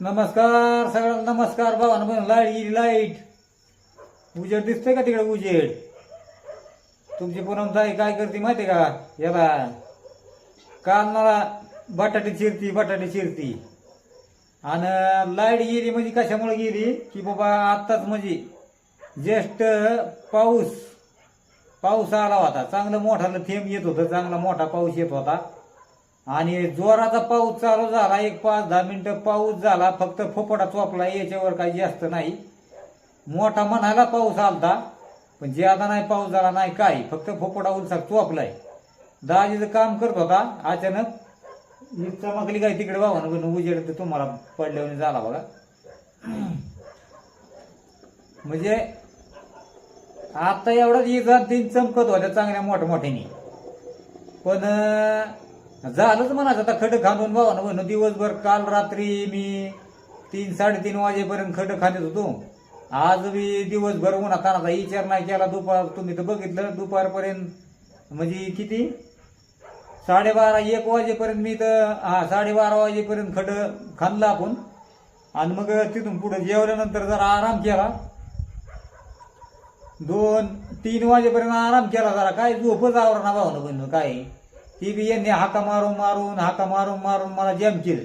नमस्कार सगळ्यांना नमस्कार बाबा बन लाइट लाइट. उजेड दिसतोय का तिकडे उजेड? तुमची पूनम काय करते माहिती का? याला कानाला मला बटाटे चिरती बटाटे चिरती. आणि लाइट गेली म्हणजे कशामुळे गेली? की बाबा आत्ताच म्हणजे ज्येष्ठ पाऊस पाऊस आला होता. चांगलं मोठालं थेंब येत होतं चांगला मोठा पाऊस येत होता. आणि जोराचा पाऊस चालू झाला एक पाच दहा मिनिटं पाऊस झाला फक्त फोपडा चोपला याच्यावर काही जास्त नाही. मोठा म्हणायला पाऊस आलता पण ज्यादा नाही पाऊस झाला नाही काय फक्त फोपडा उलसा चोपलाय. दाजीचं काम करत होता अचानक मी चमकली काय तिकडे बाबा पण उजेड तर तुम्हाला पडल्यावर झाला बघा. म्हणजे आता एवढाच जण तीन चमकत होत्या चांगल्या मोठ्या मोठ्याने पण झालंच म्हणायचं. आता खडं खांदून बाबा म्हणून दिवसभर काल रात्री मी तीन साडेतीन वाजेपर्यंत खडं खांदत होतो. आज मी दिवसभर उन्हा तानाचा विचार नाही केला. दुपार तुम्ही तर बघितलं दुपारपर्यंत म्हणजे किती? साडेबारा एक वाजेपर्यंत मी तर हा साडेबारा वाजेपर्यंत खडं खांदलं आपण. आणि मग तिथून पुढे जेवल्यानंतर जरा आराम केला. दोन तीन वाजेपर्यंत आराम केला जरा. काय झोपच आवरणा भावनं पण काय? ती बी यांनी हाका मारून मारून हाका मारून मारून मला जॅम केलं.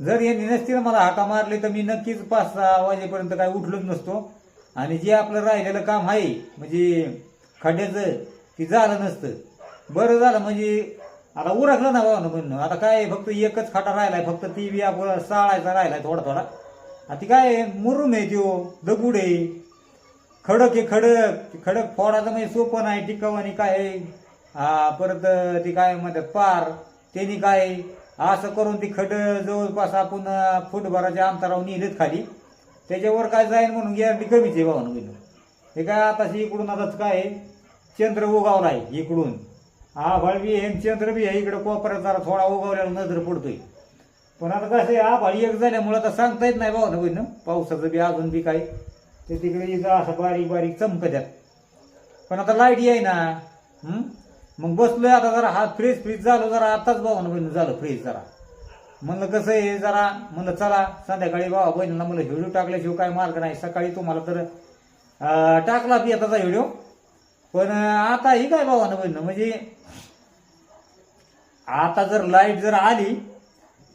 जर यांनी नसतील मला हाका मारली तर मी नक्कीच पाच सहा वाजेपर्यंत काय उठलोच नसतो. आणि जे आपलं राहिलेलं काम आहे म्हणजे खड्ड्याचं ते झालं नसतं. बरं झालं म्हणजे आता उरकलं ना भावनं म्हणणं आता काय फक्त एकच खाटा राहिलाय फक्त ती बी आपण साळायचा राहिलाय थोडा थोडा आता ती काय मुरुम आहे त्यो दगुड आहे. खडक आहे खडक. खडक फोडायचं म्हणजे सोपं नाही टिकाव आणि काय आहे. परत ती काय म्हणतात पार. त्यांनी काय असं करून ती खड जवळपास आपण फुटभराच्या अंतरावर नेलेत खाली. त्याच्यावर काय जाईल म्हणून गॅरंटी कमीच आहे भावानं बहिणं हे काय आता इकडून आताच काय चंद्र उगावला आहे इकडून. आभाळ बी आहे आणि चंद्र बी आहे इकडे कोपऱ्यात जरा थोडा उगावल्याला नजर पडतोय. पण आता कसं आहे आभाळ एक झाल्यामुळं आता सांगता येत नाही भाऊ बहिण. पावसाचं बी अजून बी काय. ते तिकडे इथं असं बारीक बारीक चमकत्यात. पण आता लाइट येई ना मग बसलोय आता जरा हा फ्रीज फ्रीज झालो जरा आताच भाऊ ना बहिण झालं फ्रीज जरा. म्हणलं कसं आहे जरा म्हणलं चला संध्याकाळी भावा बहिणीला म्हणलं व्हिडिओ टाकल्याशिवाय काय मार्ग नाही. सकाळी तुम्हाला तर टाकला बी आताचा व्हिडिओ. पण आता ही काय भावानं बहिण म्हणजे आता जर लाइट जर आली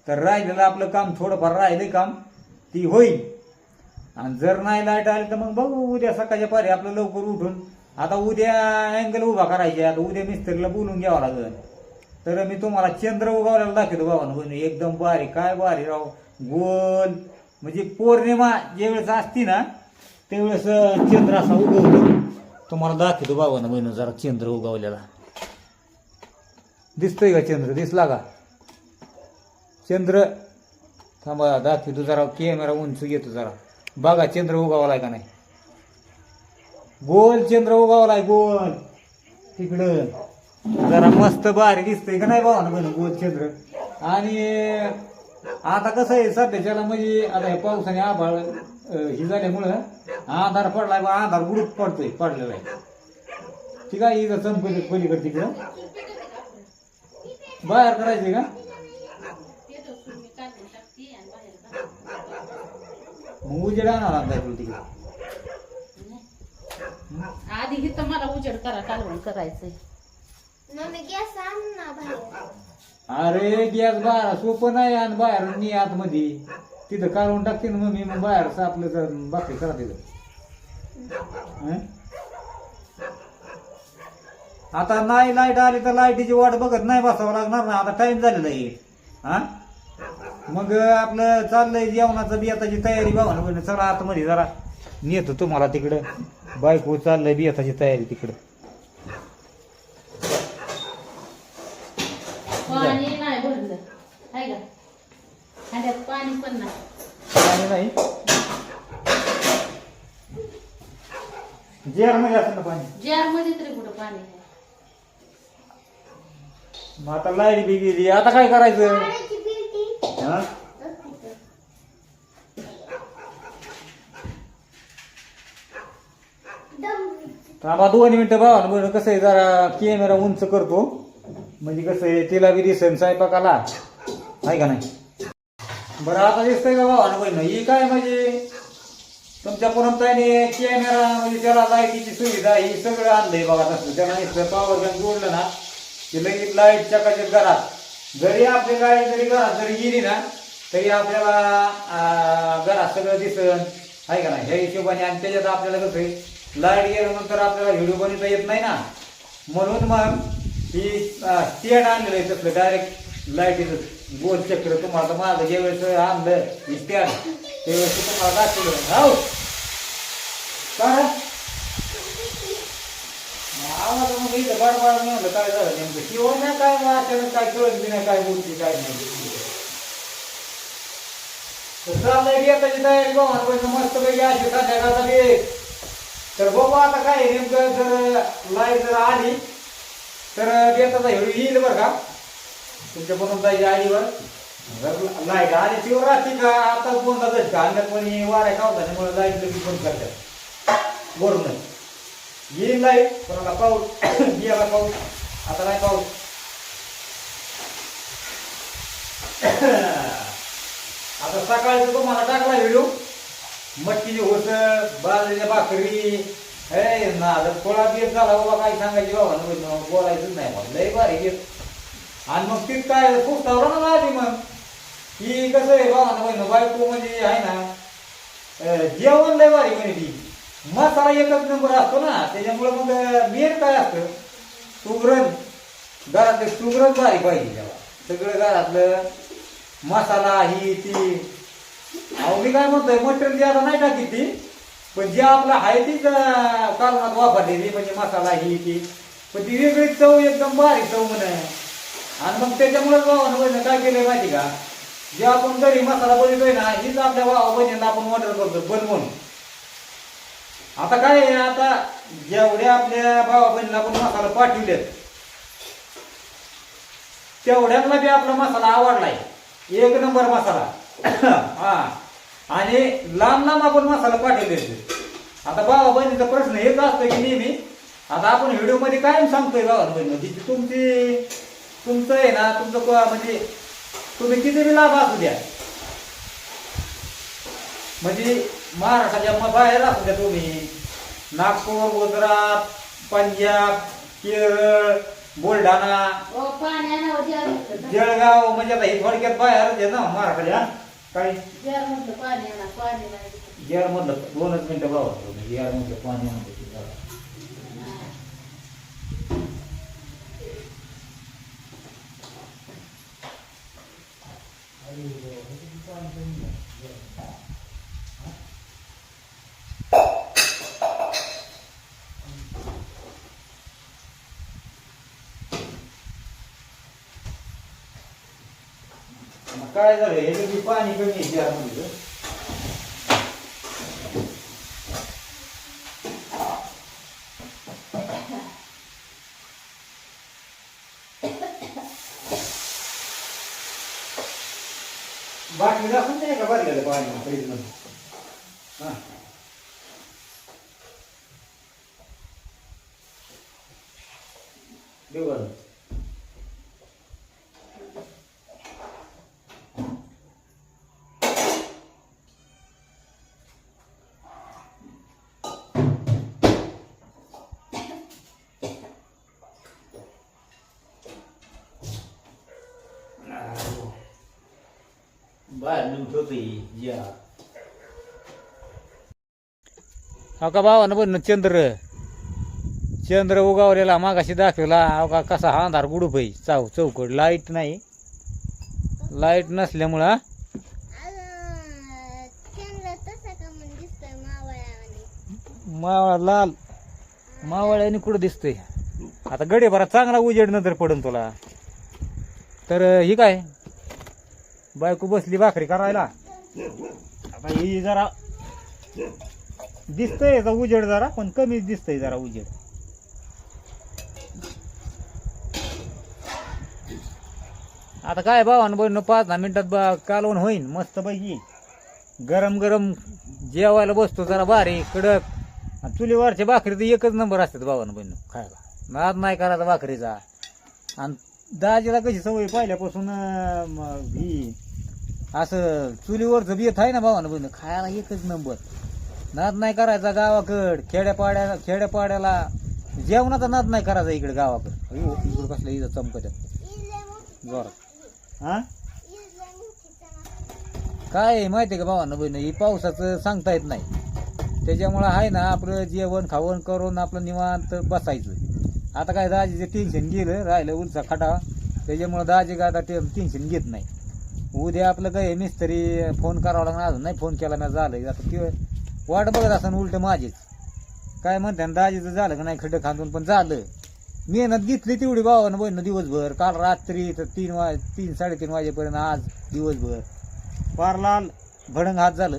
तर राहिलेलं आपलं काम थोडंफार राहिलं काम ती होईल. आणि जर नाही लाइट आली तर मग बघू उद्या सकाळच्या पारी आपलं लवकर उठून आता उद्या अँगल उभा करायचे आता उद्या मिस्त्रीला बोलून घ्यावं लागेल. तर मी तुम्हाला चंद्र उगावल्याला दाखवतो बाबा बहिणी एकदम भारी काय भारी राव? गोल. म्हणजे पौर्णिमा ज्यावेळेस असती ना त्यावेळेस चंद्र असा उगवतो. तुम्हाला दाखवतो बाबांनो बहिणी जरा चंद्र उगवलेला. दिसतोय का चंद्र? दिसला का? चंद्र. थांबा दाखवतो जरा. कॅमेरा उंच घेतो जरा. बघा चंद्र उगावलाय का नाही? गोल चंद्र उगावलाय गोल. तिकडं. जरा मस्त भारी दिसतंय का नाही बाबा ना बहिण गोल चंद्र. आणि आता कसं आहे सध्याच्याला म्हणजे आता हे पावसाने आभाळ हे झाल्यामुळं आधार पडलाय बा आधार बुडूक पडतोय पडलेला आहे. ठीक आहे इथं चंपली पलीकडे तिकडं. बाहेर करायचे का? मग उजेड आणणार लागताय तिकडं. आधी इथं मला उजेड करा कालवण करायचंय. मम्मी गॅस आण ना बाहेर. अरे गॅस बाहेर सोपं नाही आणि बाहेर नी आतमध्ये. तिथं काढून टाकते ना मम्मी मग बाहेर आपलं तर बाकी करा तिथं. हं? आता नाही लाइट आली तर लाईटीची वाट बघत नाही बसावं लागणार ना आता टाइम झालेला आहे. हा? मग आपलं चाललंय जेवणाचं बियाताची तयारी बघा ना बहिणी. चला आतमध्ये जरा. नेतो तुम्हाला तिकडं. बायको चाललंय बियाताची तयारी तिकडं. पाणी नाही भरलं. आहे का? ह्याच्यात पाणी पण नाही. पाणी नाही? जेरमध्ये असेल ना पाणी? जारमध्ये तरी कुठं पाणी आहे? मग आता लाइट बी गेली. आता काय करायचं? पाण्याची पेटी. हा? थांबा दोन मिनिटं भावा बरं कसं आहे जरा कॅमेरा उंच करतो. म्हणजे कसं आहे तिला बी दिसेल स्वयंपाकाला. आहे का नाही? बरं आता दिसतंय का भावानं बहिण? ही काय म्हणजे तुमच्या पुरमताईने कॅमेरा म्हणजे त्याला लाईटीची सुविधा ही सगळं आणलंय बघा तसं. त्याला नुसतं पावर बँक जोडलं ना की लगेच लाइट चकाचक घरात. जरी आपली लाइट जरी घरात जरी गेली ना तरी आपल्याला घरात सगळं दिसन आहे का नाही? ह्या हिशोबाने आणि त्याच्यात आपल्याला कसं आहे लाइट गेल्यानंतर आपल्याला व्हिडिओ बनवता येत नाही ना. म्हणून मग ही स्टेड आणलेलं आहे तसलं. डायरेक्ट लाईटीचं गोल चक्र तुम्हाला तर माझं ज्यावेळेस आणलं ही स्टेड त्यावेळेस ते तुम्हाला दाखवलं. हो काय आवाज मग इथं बडबड म्हणलं काय झालं नेमकं? किंवा नाही काय मग अचानक काय कळत नाही काय बोलते काय नाही तर चाललंय येताची तयारी बघा मस्त पैकी अशी संध्याकाळचा तर बघू आता काय नेमकं. जर लाइट जर आली तर बेताचा हेळू येईल बरं का? तुमच्या बनवून जायची आईवर जर लाइट आली शिवर राहते का? आता कोणता जायचं का अंगात कोणी वाऱ्या खावता त्यामुळे लाइट लगेच बंद करतात. बरोबर येईल लाइट कोणाला पाऊस. गेला पाऊस. आता नाही पाऊस? आता सकाळचं तुम्हाला टाकला व्हिडिओ. मटकीची होस बाजरीच्या भाकरी हे ना थोडा दिवस झाला बाबा काय सांगायची बाबा न बोलायचंच नाही मग लय भारी गेट आणि मग तीच काय खूप ना आधी मग. ही कसं आहे बाबा ना बहिण बायको म्हणजे आहे ना जेवण लय भारी म्हणे ती. मसाला एकच नंबर असतो ना त्याच्यामुळे मग मेन काय असतं सुगरण. घरातलं सुगरण भारी पाहिजे तेव्हा सगळं घरातलं मसाला ही ती. अहो मी काय म्हणतोय मटेरियल द्यायला नाही टाकी ती पण जे आपलं आहे तीच अं, वापरलेली म्हणजे मसाला ही ती. पण ती वेगळी चव एकदम बारीक चव म्हण आणि मग त्याच्यामुळेच भावानं बहिणं काय केलंय माहिती का? जे आपण घरी मसाला बनवतोय ना हीच आपल्या भावा बहिणीला आपण ऑर्डर करतो बनवून आता काय आहे, आता जेवढे आपल्या भावा बहिणीला आपण मसाला पाठवलेत तेवढ्यातला बी आपला मसाला आवडलाय. एक नंबर मसाला. हा. आणि लांब लांब आपण मसाला पाठवले आता भावा बहिणीचा प्रश्न हेच असतो की नेहमी आता आपण व्हिडिओमध्ये कायम सांगतोय भावा बहिणी तुमची तुमचं आहे ना तुमचं म्हणजे तुम्ही किती बी लाभ असू द्या. म्हणजे महाराष्ट्राच्या बाहेर असू द्या तुम्ही. नागपूर गुजरात पंजाब केरळ बुलढाणा म्हटलं जळगाव म्हणजे आता ही थोडक्यात बाहेर ना महाराष्ट्राच्या. काही जार म्हटलं पाणी आणा पाणी नाही गिअर मधलं दोनच मिनिटं भाव गिअर मधलं पाणी आणतो ते काय झालं हे जे पाणी कमी आहे त्या म्हणजे बाटली दाखवून नाही का भरलेलं पाणी फ्रीज हा. देऊ बरं. का भावानं बन चंद्र. चंद्र उगावलेला मागाशी दाखवला. हो का कसा हा अंधार गुडूप आहे चाव चौकड लाइट नाही. लाइट नसल्यामुळं मावळा लाल. मावळ्याने कुठं दिसतंय? आता गडे चांगला उजेड नंतर पडन तुला. तर ही काय? बायको बसली भाकरी करायला. आता ही जरा दिसतंय याचा उजेड जरा पण कमीच दिसतंय जरा उजेड. आता काय भावान बहिण पाच दहा मिनिटात बा कालवण होईन मस्त पैकी गरम गरम जेवायला बसतो जरा भारी कडक. आणि चुलीवरच्या भाकरी तर एकच नंबर असतात भावानं बहिण खायला. नाद नाही करायचा भाकरीचा. आणि दाजीला कशी सवय पहिल्यापासून ही असं चुलीवरचं बेत आहे ना भावानं बहिण खायला एकच नंबर. नाद नाही करायचा गावाकड खेड्यापाड्या खेड्यापाड्याला जेवणाचा नाद नाही करायचा इकडे गावाकड. इकडे कसलं इथं चमकत बरं. हा? काय आहे माहिती आहे का भावानं बहिण ही पावसाचं सांगता येत नाही. त्याच्यामुळं आहे ना आपलं जेवण खावण करून आपलं निवांत बसायचं. आता काय दाजीचं टेन्शन गेलं राहिलं उलचा खटा त्याच्यामुळं दाजी काय आता टेन्शन घेत नाही. उद्या आपलं काय मिस्त्री फोन करावा लागणार अजून नाही फोन केला मी झालं आता ते वाट बघत असं उलट माझीच. काय म्हणते ना दाजीचं झालं का नाही खड्डं खांदून पण झालं. मेहनत घेतली तेवढी भावानं बहिणं दिवसभर. काल रात्री तर तीन वाज तीन साडेतीन वाजेपर्यंत आज दिवसभर. फार लाल भडंग हात झालं.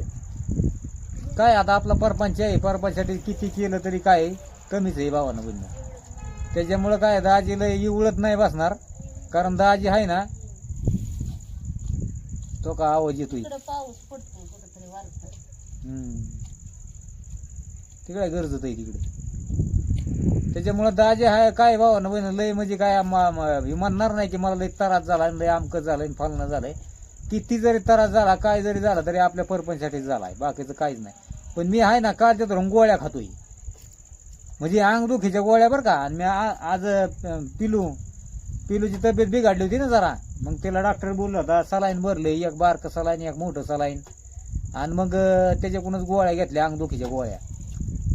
काय आता आपला परपंच आहे परपंचसाठी किती केलं तरी काय कमीच आहे भावानं बहिणं त्याच्यामुळं काय दाजीला इवळत नाही बसणार. कारण दाजी आहे ना तो का आवाज येतोय? इकडं पाऊस कुठंतरी वारत हम्म. तिकडे गरजत आहे तिकडे. त्याच्यामुळं दाजे हाय काय भावा ना बहिण लय म्हणजे काय म- म- हे म्हणणार नाही की मला लय त्रास झाला आणि लय अमकं झालंय आणि फालणं झालंय. किती जरी त्रास झाला काय जरी झाला तरी आपल्या परपंचसाठी झालाय बाकीचं काहीच नाही. पण मी आहे ना कालच्या धरून गोळ्या खातोय. म्हणजे अंगदुखीच्या गोळ्या बरं का आणि मी आ- आज अं, पिलू. पिलूची तब्येत बिघडली होती ना जरा. मग तिला डॉक्टर बोलला होता सलाईन भरले एक बारकं सलाईन एक मोठं सलाईन. आणि मग त्याच्याकडूनच गोळ्या घेतल्या अंगदुखीच्या गोळ्या.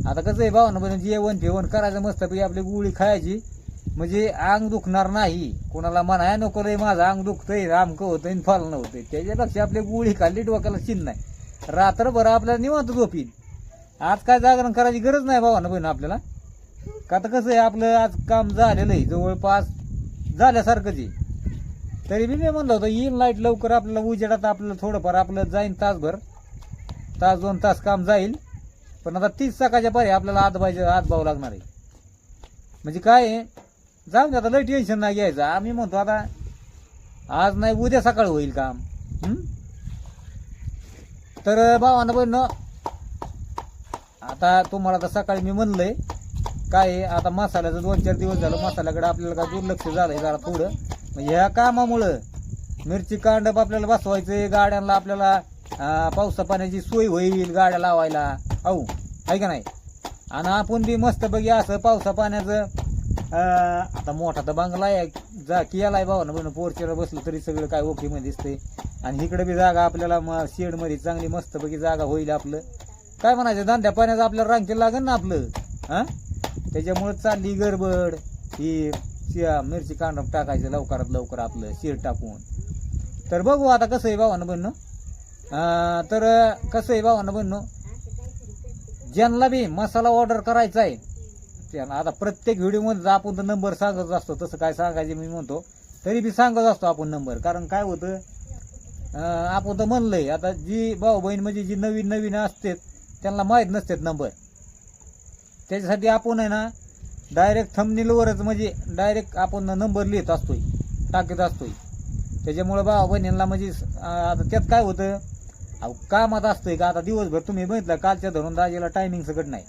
आता कसं आहे भावना पण जेवण फेवण करायचं मस्तपैकी आपली गुळी खायची म्हणजे अंग दुखणार नाही. कोणाला म्हणाय नको रे माझं अंग दुखतंय रामकं होतंय आणि फालणं होतंय. त्याच्यापेक्षा आपली गुळी खाल्ली डोक्याला चिन्ह नाही. रात्रभर आपल्याला निवांत झोपीन. आज काय जागरण करायची गरज नाही भावानं बहिण आपल्याला. का तर कसं आहे आपलं आज काम झालेलं आहे जवळपास झाल्यासारखंच आहे तरी बी मी म्हणलं होतं येईल लाइट लवकर आपल्याला उजेडात आपल्याला थोडंफार आपलं जाईन तासभर. तास दोन तास काम जाईल. पण आता तीस सकाळच्या पारी आपल्याला आत पाहिजे आत भाव लागणार आहे. म्हणजे काय आहे? जाऊन दे आता लई टेन्शन नाही घ्यायचं. आम्ही म्हणतो आता आज नाही उद्या सकाळ होईल काम. तर भावानं पण आता तुम्हाला तर सकाळी मी म्हणलंय काय आहे, आता मसाल्याचं दोन चार दिवस झालं मसाल्याकडे आपल्याला काय दुर्लक्ष झालंय जरा थोडं. मग ह्या कामामुळं मिरची कांडप आपल्याला बसवायचं गाड्यांना आपल्याला अं, पावसा पाण्याची सोय होईल गाड्या लावायला. अहो आहे का नाही? आणि आपण बी मस्तपैकी असं पावसा पाण्याचं अं, आता मोठा तर बंगला आहे जा आहे भावा ना पोरचेला बसलं तरी सगळं काय ओके मध्ये दिसतंय. आणि इकडे बी जागा आपल्याला म- शेडमध्ये चांगली मस्तपैकी जागा होईल आपलं. काय म्हणायचं धंद्या पाण्याचं आपल्याला रांगेला लागेल ना आपलं हा? त्याच्यामुळं चालली गडबड. ही शिया मिरची कांडप टाकायचं लवकरात लवकर आपलं शिर टाकून. तर बघू आता कसं आहे भावानं बनणं. तर कसं आहे भावानं बनणं. ज्यांना बी मसाला ऑर्डर करायचा आहे त्यांना आता प्रत्येक व्हिडिओमध्ये आपण तर नंबर सांगत असतो तसं काय सांगायचे मी म्हणतो तरी बी सांगत असतो आपण नंबर कारण काय होतं आपण तर म्हणलंय आता जी भाऊ बहीण म्हणजे जी नवीन नवीन असतात त्यांना माहीत नसतात नंबर त्याच्यासाठी आपण आहे ना डायरेक्ट थंबनीलवरच म्हणजे डायरेक्ट आपण नंबर लिहित असतोय टाकत असतोय. त्याच्यामुळं भावा बहिणींना म्हणजे आता त्यात काय होतं अहो कामात असतोय का? आता दिवसभर तुम्ही बघितलं कालच्या धरून राजेला टायमिंग सगळं नाही.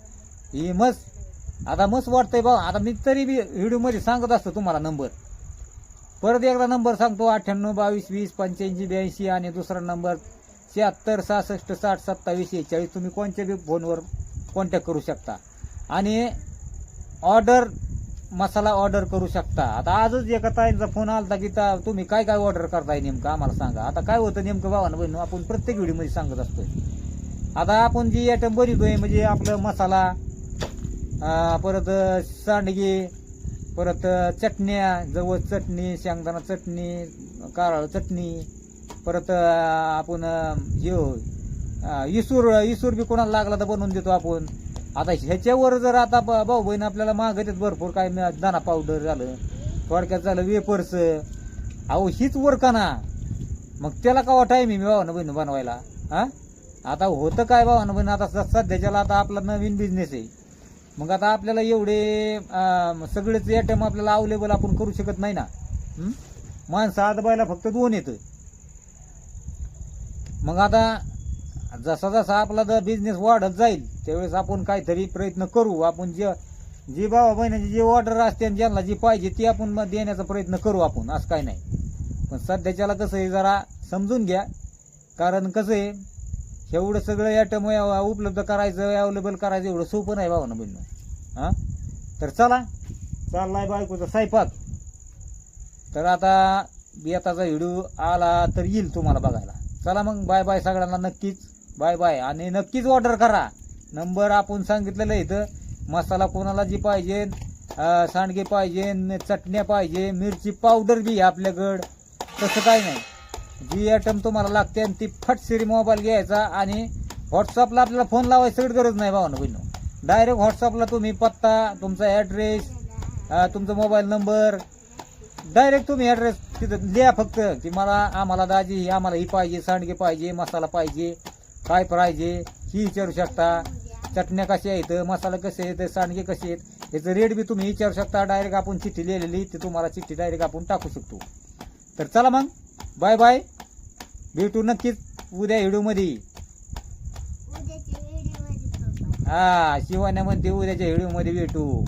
ही मस्त आता मस्त वाटतंय बा आता मी तरी बी व्हिडिओमध्ये सांगत असतो तुम्हाला नंबर परत एकदा नंबर सांगतो अठ्ठ्याण्णव बावीस वीस पंच्याऐंशी ब्याऐंशी आणि दुसरा नंबर शहात्तर सहासष्ट साठ सत्तावीस एकचाळीस तुम्ही कोणत्या बी फोनवर कॉन्टॅक्ट करू शकता. आणि ऑर्डर मसाला ऑर्डर करू शकता. आता आजच एका ताईंचा फोन आलता की ता- तुम्ही काय काय ऑर्डर करताय नेमकं आम्हाला सांगा. आता काय होतं नेमकं भावानं बहिण आपण प्रत्येक व्हिडिओमध्ये सांगत असतोय. आता आपण जी आयटम बनवतोय म्हणजे आपलं मसाला परत सांडगी परत चटण्या जवळ चटणी शेंगदाणा चटणी कारळ चटणी परत आपण हे इसूर इसूर बी कोणाला लागला तर बनवून देतो आपण. आता ह्याच्यावर जर आता भाऊ बहीण आपल्याला मागत भरपूर काय दाना पावडर झालं थोडक्यात झालं वेपर्स अहो हीच वर ना मग त्याला कवा टाईम आहे मी भावानं बहीण बनवायला? हा? आता होतं काय भावानं बहीण? आता स- सध्याच्याला आता आपला नवीन बिझनेस आहे. मग आता आपल्याला एवढे अं, सगळेच आयटम आपल्याला अवेलेबल आपण करू शकत नाही ना? माणसं आत बायला फक्त दोन येतं. मग आता जसा जसा आपला जर बिझनेस वाढत जाईल त्यावेळेस आपण काहीतरी प्रयत्न करू. आपण जे जी बाबा बहिणीची जी ऑर्डर असते आणि ज्यांना जी पाहिजे ती आपण मग देण्याचा प्रयत्न करू आपण असं काय नाही. पण सध्याच्याला कसं आहे जरा समजून घ्या. कारण कसं आहे एवढं सगळं ॲटम उपलब्ध करायचं अवेलेबल करायचं एवढं सोपं नाही भावना बहिण हां? तर चला. चाललाय बायकोचा स्वयंपाक. तर आता बेताचा व्हिडिओ आला तर येईल तुम्हाला बघायला. चला मग बाय बाय सगळ्यांना नक्कीच. Bye bye. आणि नक्कीच ऑर्डर करा. नंबर आपण सांगितलेलं इथं. मसाला कोणाला जी पाहिजे सांडगे पाहिजे चटण्या पाहिजे मिरची पावडर बी आहे आपल्याकडं. तसं काय नाही. जी आयटम तुम्हाला लागते आणि ती फटसिरी मोबाईल घ्यायचा आणि व्हॉट्सअपला आपल्याला फोन लावायची सगळी गरज नाही भावना बहिणू डायरेक्ट व्हॉट्सअपला तुम्ही पत्ता तुमचा ॲड्रेस तुमचा मोबाईल नंबर डायरेक्ट तुम्ही ॲड्रेस तिथं लिहा फक्त की मला आम्हाला दाजी ही आम्हाला ही पाहिजे सांडगे पाहिजे मसाला पाहिजे. काय पाहिजे ही विचारू शकता. चटण्या कशा आहेत मसाला कसे आहेत सांडगे कसे आहेत याचं रेट बी तुम्ही विचारू शकता. डायरेक्ट आपण चिठ्ठी लिहिलेली ती तुम्हाला चिठ्ठी डायरेक्ट आपण टाकू शकतो. तर चला मग बाय बाय भेटू नक्कीच उद्या व्हिडिओमध्ये हा शिवान्या म्हणते उद्याच्या व्हिडिओमध्ये भेटू.